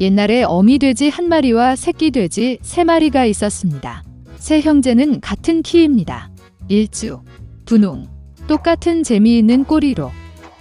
옛날에 어미 돼지 한 마리와 새끼 돼지 세 마리가 있었습니다. 세 형제는 같은 키입니다. 일주, 분홍, 똑같은 재미있는 꼬리로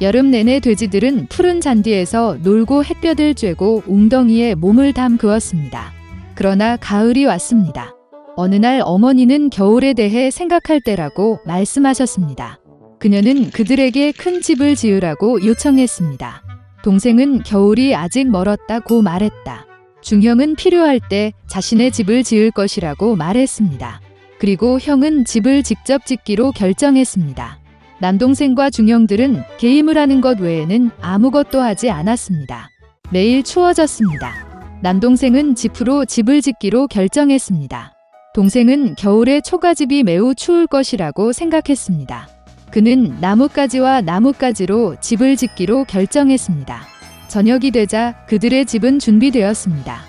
여름 내내 돼지들은 푸른 잔디에서 놀고 햇볕을 쬐고 웅덩이에 몸을 담그었습니다. 그러나 가을이 왔습니다. 어느 날 어머니는 겨울에 대해 생각할 때라고 말씀하셨습니다. 그녀는 그들에게 큰 집을 지으라고 요청했습니다. 동생은 겨울이 아직 멀었다고 말했다. 중형은 필요할 때 자신의 집을 지을 것이라고 말했습니다. 그리고 형은 집을 직접 짓기로 결정했습니다. 남동생과 중형들은 게임을 하는 것 외에는 아무것도 하지 않았습니다. 매일 추워졌습니다. 남동생은 지프로 집을 짓기로 결정했습니다. 동생은 겨울에 초가집이 매우 추울 것이라고 생각했습니다. 그는 나뭇가지와 나뭇가지로 집을 짓기로 결정했습니다. 저녁이 되자 그들의 집은 준비되었습니다.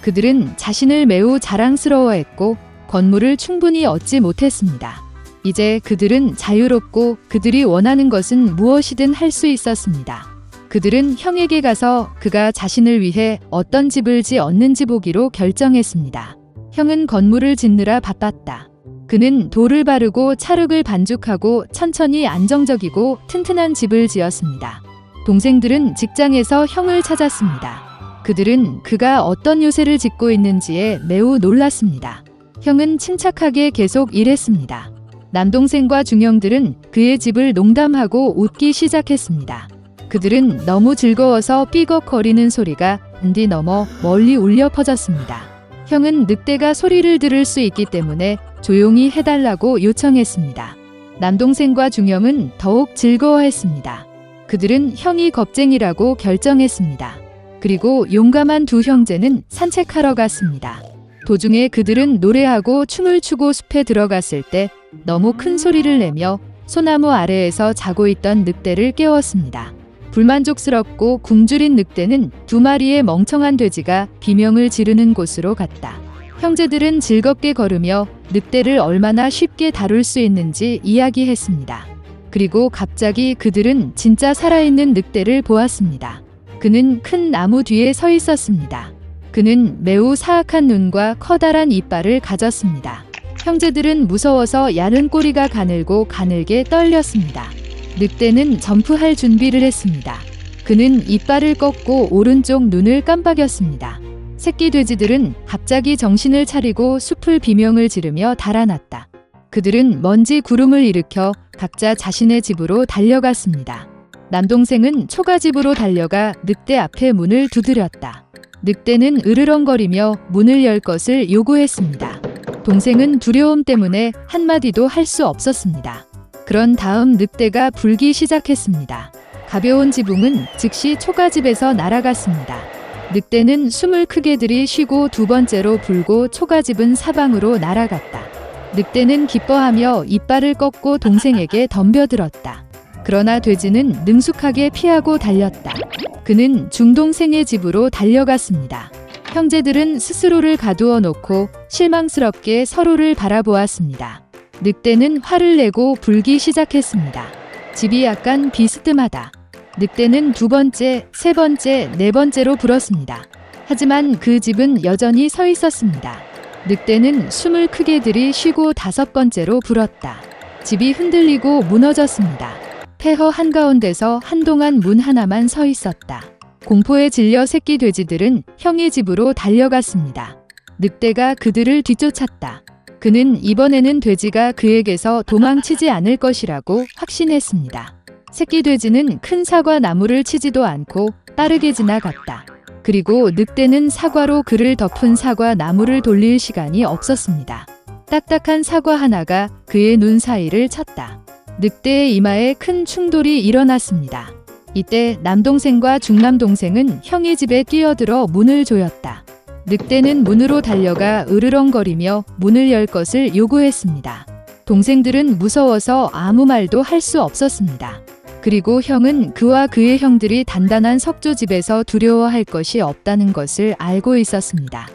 그들은 자신을 매우 자랑스러워했고 건물을 충분히 얻지 못했습니다. 이제 그들은 자유롭고 그들이 원하는 것은 무엇이든 할 수 있었습니다. 그들은 형에게 가서 그가 자신을 위해 어떤 집을 지었는지 보기로 결정했습니다. 형은 건물을 짓느라 바빴다. 그는 돌을 바르고 찰흙을 반죽하고 천천히 안정적이고 튼튼한 집을 지었습니다. 동생들은 직장에서 형을 찾았습니다. 그들은 그가 어떤 요새를 짓고 있는지에 매우 놀랐습니다. 형은 침착하게 계속 일했습니다. 남동생과 중형들은 그의 집을 농담하고 웃기 시작했습니다. 그들은 너무 즐거워서 삐걱거리는 소리가 은디 넘어 멀리 울려 퍼졌습니다. 형은 늑대가 소리를 들을 수 있기 때문에 조용히 해달라고 요청했습니다. 남동생과 중형은 더욱 즐거워했습니다. 그들은 형이 겁쟁이라고 결정했습니다. 그리고 용감한 두 형제는 산책하러 갔습니다. 도중에 그들은 노래하고 춤을 추고 숲에 들어갔을 때 너무 큰 소리를 내며 소나무 아래에서 자고 있던 늑대를 깨웠습니다. 불만족스럽고 굶주린 늑대는 두 마리의 멍청한 돼지가 비명을 지르는 곳으로 갔다. 형제들은 즐겁게 걸으며 늑대를 얼마나 쉽게 다룰 수 있는지 이야기했습니다. 그리고 갑자기 그들은 진짜 살아있는 늑대를 보았습니다. 그는 큰 나무 뒤에 서 있었습니다. 그는 매우 사악한 눈과 커다란 이빨을 가졌습니다. 형제들은 무서워서 야른 꼬리가 가늘고 가늘게 떨렸습니다. 늑대는 점프할 준비를 했습니다. 그는 이빨을 꺾고 오른쪽 눈을 깜빡였습니다. 새끼 돼지들은 갑자기 정신을 차리고 숲을 비명을 지르며 달아났다. 그들은 먼지 구름을 일으켜 각자 자신의 집으로 달려갔습니다. 남동생은 초가집으로 달려가 늑대 앞에 문을 두드렸다. 늑대는 으르렁거리며 문을 열 것을 요구했습니다. 동생은 두려움 때문에 한마디도 할 수 없었습니다. 그런 다음 늑대가 불기 시작했습니다. 가벼운 지붕은 즉시 초가집에서 날아갔습니다. 늑대는 숨을 크게 들이쉬고 두 번째로 불고 초가집은 사방으로 날아갔다. 늑대는 기뻐하며 이빨을 꺾고 동생에게 덤벼들었다. 그러나 돼지는 능숙하게 피하고 달렸다. 그는 중동생의 집으로 달려갔습니다. 형제들은 스스로를 가두어 놓고 실망스럽게 서로를 바라보았습니다. 늑대는 화를 내고 불기 시작했습니다. 집이 약간 비스듬하다. 늑대는 두 번째, 세 번째, 네 번째로 불었습니다. 하지만 그 집은 여전히 서 있었습니다. 늑대는 숨을 크게 들이쉬고 다섯 번째로 불었다. 집이 흔들리고 무너졌습니다. 폐허 한가운데서 한동안 문 하나만 서 있었다. 공포에 질려 새끼 돼지들은 형의 집으로 달려갔습니다. 늑대가 그들을 뒤쫓았다. 그는 이번에는 돼지가 그에게서 도망치지 않을 것이라고 확신했습니다. 새끼 돼지는 큰 사과 나무를 치지도 않고 빠르게 지나갔다. 그리고 늑대는 사과로 그를 덮은 사과 나무를 돌릴 시간이 없었습니다. 딱딱한 사과 하나가 그의 눈 사이를 쳤다. 늑대의 이마에 큰 충돌이 일어났습니다. 이때 남동생과 중남동생은 형의 집에 뛰어들어 문을 조였다. 늑대는 문으로 달려가 으르렁거리며 문을 열 것을 요구했습니다. 동생들은 무서워서 아무 말도 할 수 없었습니다. 그리고 형은 그와 그의 형들이 단단한 석조 집에서 두려워할 것이 없다는 것을 알고 있었습니다.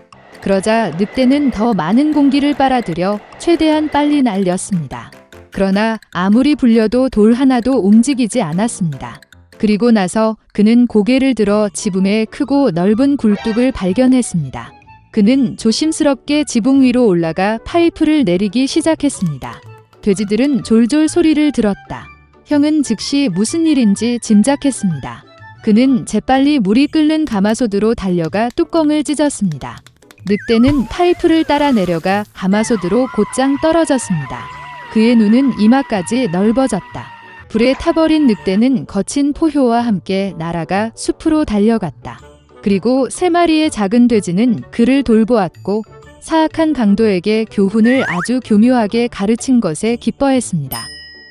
그러자 늑대는 더 많은 공기를 빨아들여 최대한 빨리 날렸습니다. 그러나 아무리 불려도 돌 하나도 움직이지 않았습니다. 그리고 나서 그는 고개를 들어 지붕에 크고 넓은 굴뚝을 발견했습니다. 그는 조심스럽게 지붕 위로 올라가 파이프를 내리기 시작했습니다. 돼지들은 졸졸 소리를 들었다. 형은 즉시 무슨 일인지 짐작했습니다. 그는 재빨리 물이 끓는 가마솥으로 달려가 뚜껑을 찢었습니다. 늑대는 파이프를 따라 내려가 가마솥으로 곧장 떨어졌습니다. 그의 눈은 이마까지 넓어졌다. 불에 타버린 늑대는 거친 포효와 함께 날아가 숲으로 달려갔다. 그리고 세 마리의 작은 돼지는 그를 돌보았고 사악한 강도에게 교훈을 아주 교묘하게 가르친 것에 기뻐했습니다.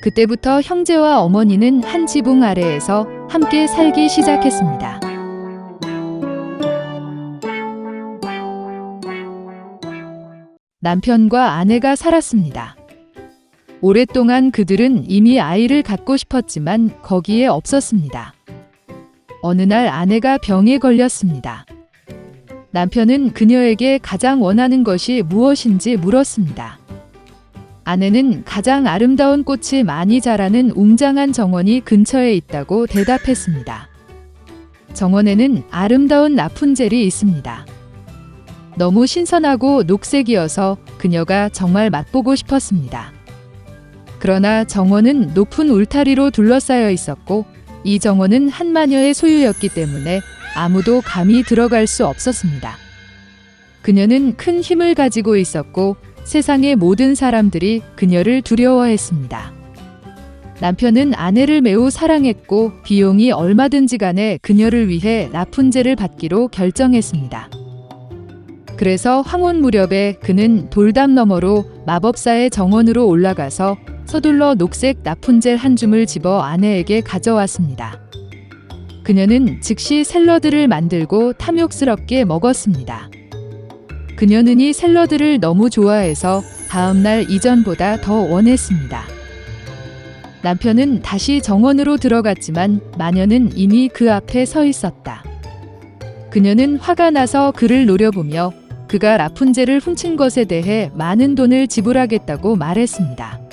그때부터 형제와 어머니는 한 지붕 아래에서 함께 살기 시작했습니다. 남편과 아내가 살았습니다. 오랫동안 그들은 이미 아이를 갖고 싶었지만 거기에 없었습니다. 어느 날 아내가 병에 걸렸습니다. 남편은 그녀에게 가장 원하는 것이 무엇인지 물었습니다. 아내는 가장 아름다운 꽃이 많이 자라는 웅장한 정원이 근처에 있다고 대답했습니다. 정원에는 아름다운 라푼젤이 있습니다. 너무 신선하고 녹색이어서 그녀가 정말 맛보고 싶었습니다. 그러나 정원은 높은 울타리로 둘러싸여 있었고 이 정원은 한 마녀의 소유였기 때문에 아무도 감히 들어갈 수 없었습니다. 그녀는 큰 힘을 가지고 있었고 세상의 모든 사람들이 그녀를 두려워했습니다. 남편은 아내를 매우 사랑했고 비용이 얼마든지 간에 그녀를 위해 라푼젤을 받기로 결정했습니다. 그래서 황혼 무렵에 그는 돌담 너머로 마법사의 정원으로 올라가서 서둘러 녹색 라푼젤 한 줌을 집어 아내에게 가져왔습니다. 그녀는 즉시 샐러드를 만들고 탐욕스럽게 먹었습니다. 그녀는 이 샐러드를 너무 좋아해서 다음날 이전보다 더 원했습니다. 남편은 다시 정원으로 들어갔지만 마녀는 이미 그 앞에 서 있었다. 그녀는 화가 나서 그를 노려보며 그가 라푼젤을 훔친 것에 대해 많은 돈을 지불하겠다고 말했습니다.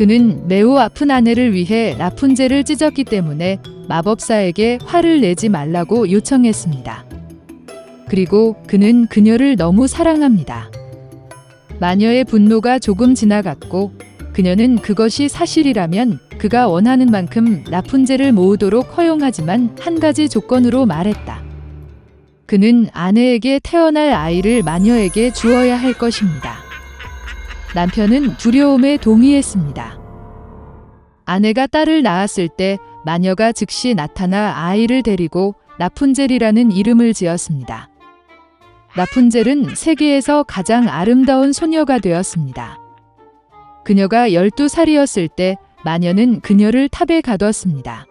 그는 매우 아픈 아내를 위해 라푼젤을 찢었기 때문에 마법사에게 화를 내지 말라고 요청했습니다. 그리고 그는 그녀를 너무 사랑합니다. 마녀의 분노가 조금 지나갔고 그녀는 그것이 사실이라면 그가 원하는 만큼 라푼젤을 모으도록 허용하지만 한 가지 조건으로 말했다. 그는 아내에게 태어날 아이를 마녀에게 주어야 할 것입니다. 남편은 두려움에 동의했습니다. 아내가 딸을 낳았을 때 마녀가 즉시 나타나 아이를 데리고 라푼젤이라는 이름을 지었습니다. 라푼젤은 세계에서 가장 아름다운 소녀가 되었습니다. 그녀가 12살이었을 때 마녀는 그녀를 탑에 가뒀습니다.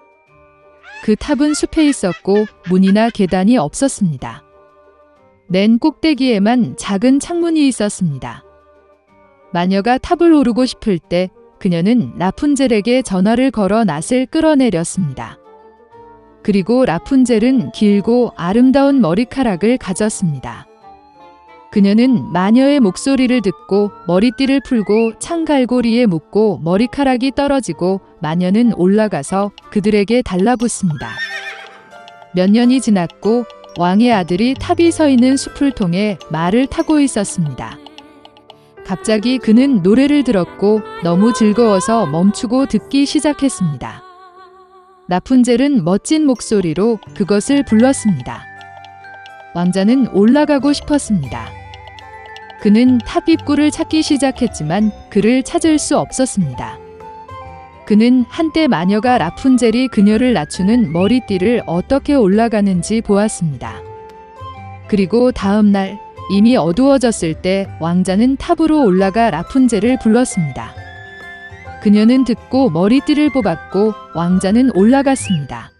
그 탑은 숲에 있었고 문이나 계단이 없었습니다. 맨 꼭대기에만 작은 창문이 있었습니다. 마녀가 탑을 오르고 싶을 때 그녀는 라푼젤에게 전화를 걸어 낫을 끌어내렸습니다. 그리고 라푼젤은 길고 아름다운 머리카락을 가졌습니다. 그녀는 마녀의 목소리를 듣고 머리띠를 풀고 창갈고리에 묶고 머리카락이 떨어지고 마녀는 올라가서 그들에게 달라붙습니다. 몇 년이 지났고 왕의 아들이 탑이 서 있는 숲을 통해 말을 타고 있었습니다. 갑자기 그는 노래를 들었고 너무 즐거워서 멈추고 듣기 시작했습니다. 라푼젤은 멋진 목소리로 그것을 불렀습니다. 왕자는 올라가고 싶었습니다. 그는 탑 입구를 찾기 시작했지만 그를 찾을 수 없었습니다. 그는 한때 마녀가 라푼젤이 그녀를 낮추는 머리띠를 어떻게 올라가는지 보았습니다. 그리고 다음 날 이미 어두워졌을 때 왕자는 탑으로 올라가 라푼젤을 불렀습니다. 그녀는 듣고 머리띠를 뽑았고 왕자는 올라갔습니다.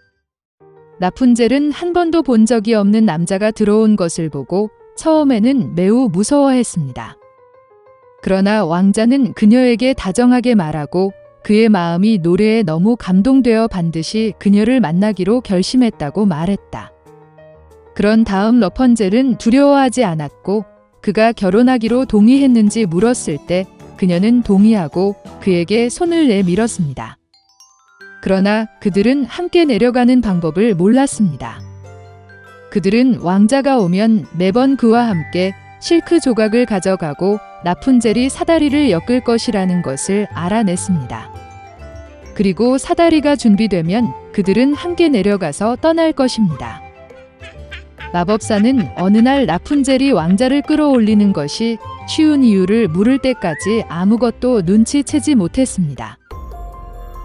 라푼젤은 한 번도 본 적이 없는 남자가 들어온 것을 보고 처음에는 매우 무서워했습니다. 그러나 왕자는 그녀에게 다정하게 말하고 그의 마음이 노래에 너무 감동되어 반드시 그녀를 만나기로 결심했다고 말했다. 그런 다음 러펀젤은 두려워하지 않았고 그가 결혼하기로 동의했는지 물었을 때 그녀는 동의하고 그에게 손을 내밀었습니다. 그러나 그들은 함께 내려가는 방법을 몰랐습니다. 그들은 왕자가 오면 매번 그와 함께 실크 조각을 가져가고 라푼젤이 사다리를 엮을 것이라는 것을 알아냈습니다. 그리고 사다리가 준비되면 그들은 함께 내려가서 떠날 것입니다. 마법사는 어느 날 라푼젤이 왕자를 끌어올리는 것이 쉬운 이유를 물을 때까지 아무것도 눈치채지 못했습니다.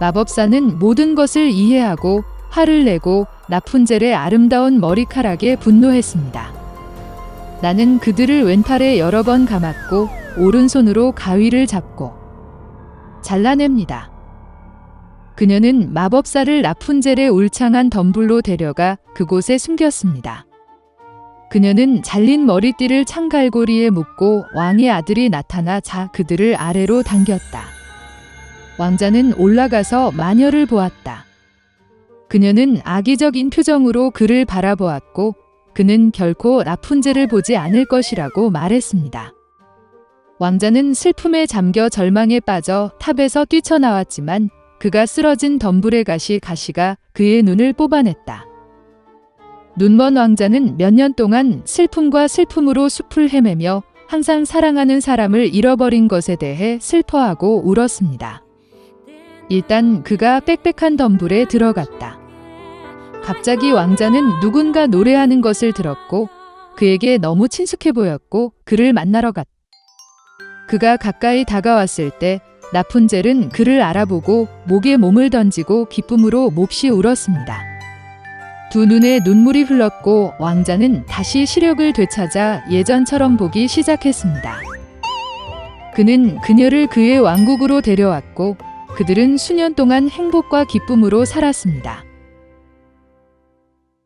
마법사는 모든 것을 이해하고 화를 내고 라푼젤의 아름다운 머리카락에 분노했습니다. 나는 그들을 왼팔에 여러 번 감았고 오른손으로 가위를 잡고 잘라냅니다. 그녀는 마법사를 라푼젤의 울창한 덤불로 데려가 그곳에 숨겼습니다. 그녀는 잘린 머리띠를 창갈고리에 묶고 왕의 아들이 나타나 자 그들을 아래로 당겼다. 왕자는 올라가서 마녀를 보았다. 그녀는 악의적인 표정으로 그를 바라보았고 그는 결코 라푼젤을 보지 않을 것이라고 말했습니다. 왕자는 슬픔에 잠겨 절망에 빠져 탑에서 뛰쳐나왔지만 그가 쓰러진 덤불의 가시 가시가 그의 눈을 뽑아냈다. 눈먼 왕자는 몇 년 동안 슬픔과 슬픔으로 숲을 헤매며 항상 사랑하는 사람을 잃어버린 것에 대해 슬퍼하고 울었습니다. 일단 그가 빽빽한 덤불에 들어갔다. 갑자기 왕자는 누군가 노래하는 것을 들었고 그에게 너무 친숙해 보였고 그를 만나러 갔다. 그가 가까이 다가왔을 때 라푼젤은 그를 알아보고 목에 몸을 던지고 기쁨으로 몹시 울었습니다. 두 눈에 눈물이 흘렀고 왕자는 다시 시력을 되찾아 예전처럼 보기 시작했습니다. 그는 그녀를 그의 왕국으로 데려왔고 그들은 수년 동안 행복과 기쁨으로 살았습니다.